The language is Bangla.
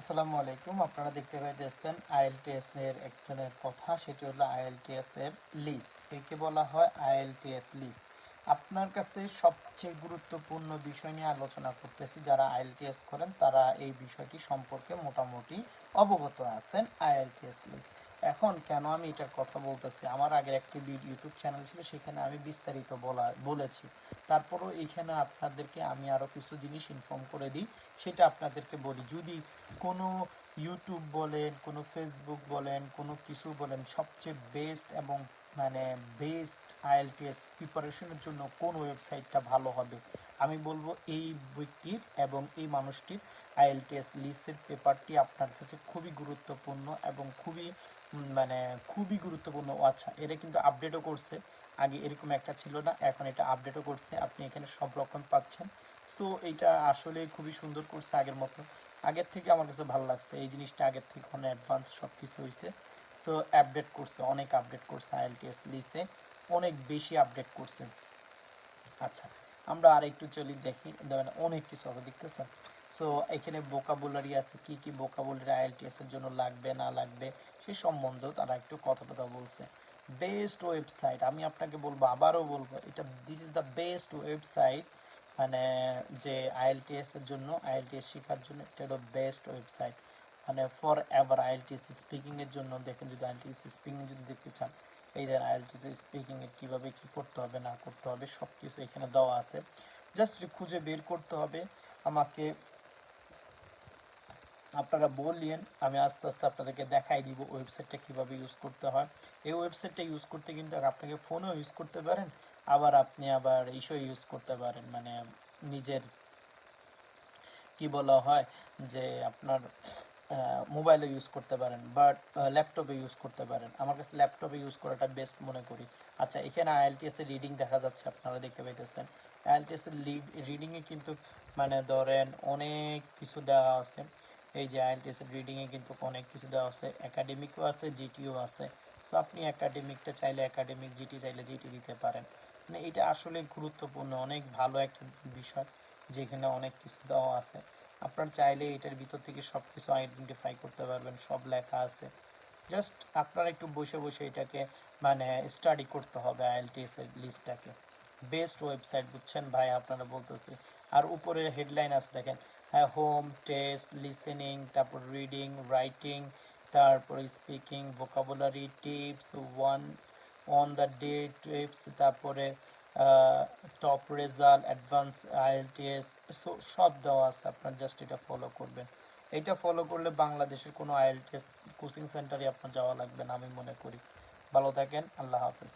আসসালামু আলাইকুম। আপনারা দেখতে পাইতেছেন আইএলটিএস এর একজনের কথা, সেটি হলো আইএলটিএস এর লিস্ট একে বলা হয় আইএলটিএস লিস আপনার কাছে সবচেয়ে গুরুত্বপূর্ণ বিষয় নিয়ে আলোচনা করতেছি, যারা আইএলটিএস করেন, তারা এই বিষয়টি সম্পর্কে মোটামুটি অবগত আছেন আইএলটিএস লিস এখন কেন আমি এটার কথা বলতেছি? আমার আগের একটি ইউটিউব চ্যানেল ছিল, সেখানে আমি বিস্তারিত বলা, বলেছি। তারপরও এইখানে আপনাদেরকে আমি আরও কিছু জিনিস ইনফর্ম করে দিই, সেটা আপনাদেরকে বলি। যদি কোনো ইউটিউব বলেন, কোনো ফেসবুক বলেন, কোনো কিছু বলেন, সবচেয়ে বেস্ট এবং মানে বেস্ট আইএলটিএস প্রিপারেশনের জন্য কোন ওয়েবসাইটটা ভালো হবে? আমি বলব এই ব্যক্তির এবং এই মানুষটির আইএলটিএস লিসের পেপারটি আপনার কাছে খুবই গুরুত্বপূর্ণ এবং খুবই মানে খুবই গুরুত্বপূর্ণ। আচ্ছা এটা কিন্তু আপডেটও করছে। আগে এরকম একটা ছিল না, এখন এটা আপডেটও করছে। আপনি এখানে সব রকম পাচ্ছেন। সো এইটা আসলে খুবই সুন্দর করছে আগের মতো। আগের থেকে আমার কাছে ভালো লাগছে। এই জিনিসটা আগের থেকে অনেক অ্যাডভান্স সব কিছু হয়েছে সো আপডেট করছে, অনেক আপডেট করছে আইএলটিএস লিসে অনেক বেশি আপডেট করছে। আচ্ছা আমরা আর একটু চলি দেখি। দেখেন অনেক কিছু আছে, দেখতেছেন? সো এখানে বোকাবুলারি আছে, কি কি বোকাবুলারি আইএলটিএস এর জন্য লাগবে, না লাগবে, সে সম্বন্ধেও তারা একটু কথা কথা বলছে। বেস্ট ওয়েবসাইট আমি আপনাকে বলব, আবারও বলব, এটা this is the best website মানে যে আইএলটিএস এর জন্য আইএলটিএস শেখার জন্য এটা হলো বেস্ট ওয়েবসাইট মানে ফর এভার আইএলটিএস স্পিকিং এর জন্য দেখেন যদি আইএলটিএস স্পিকিং যদি দেখতে চান, এই যে আইএলটিএস স্পিকিং এর কীভাবে কি করতে হবে, না করতে হবে সব কিছু এখানে দেওয়া আছে। জাস্ট খুঁজে বের করতে হবে, আমাকে আপনারা বললেন, আমি আস্তে আস্তে আপনাদেরকে দেখাই দিব ওয়েবসাইটটা কীভাবে ইউজ করতে হয়। এই ওয়েবসাইটটা ইউজ করতে কিন্তু আপনাকে ফোনেও ইউজ করতে পারেন আবার আপনি আবার ইস্যু ইউজ করতে পারেন। মানে নিজের কি বলা হয় যে আপনার মোবাইলে ইউজ করতে পারেন বাট ল্যাপটপে ইউজ করতে পারেন। আমার কাছে ল্যাপটপে ইউজ করাটা বেস্ট মনে করি। আচ্ছা এখানে আইএলটিএস এর রিডিং দেখা যাচ্ছে, আপনারা দেখতে পাইতেছেন। আইএলটিএস এর রিডিংয়ে কিন্তু মানে ধরেন অনেক কিছু দেওয়া আছে। এই যে আইএলটিএস এর রিডিংয়ে কিন্তু অনেক কিছু দেওয়া আছে। একাডেমিকও আছে জিটিও আছে। সো আপনি একাডেমিকটা চাইলে একাডেমিক জিটি চাইলে জিটি দিতে পারেন। মানে এটা আসলে গুরুত্বপূর্ণ, অনেক ভালো একটা বিষয় যেখানে অনেক কিছু দেওয়া আছে। আপনার চাইলে এটার ভিতর থেকে সব কিছু আইডেন্টিফাই করতে পারবেন, সব লেখা আছে। জাস্ট আপনার একটু বসে বসে এটাকে মানে স্টাডি করতে হবে আইএলটিএস এর লিস্টটাকে বেস্ট ওয়েবসাইট বুঝছেন ভাই, আপনারা বলতেছি। আর উপরে হেডলাইন আছে দেখেন হ্যাঁ হোম টেস্ট লিসেনিং তারপর রিডিং রাইটিং তারপর speaking vocabulary tips one on the day tips তারপরে top result advance IELTS so সব দেওয়া আছে, আপনার জাস্ট এটা ফলো করবেন। এটা ফলো করলে বাংলাদেশের কোনো আইএলটিএস কোচিং সেন্টারে আপনার যাওয়া লাগবে না, আমি মনে করি। ভালো থাকেন, আল্লাহ হাফেজ।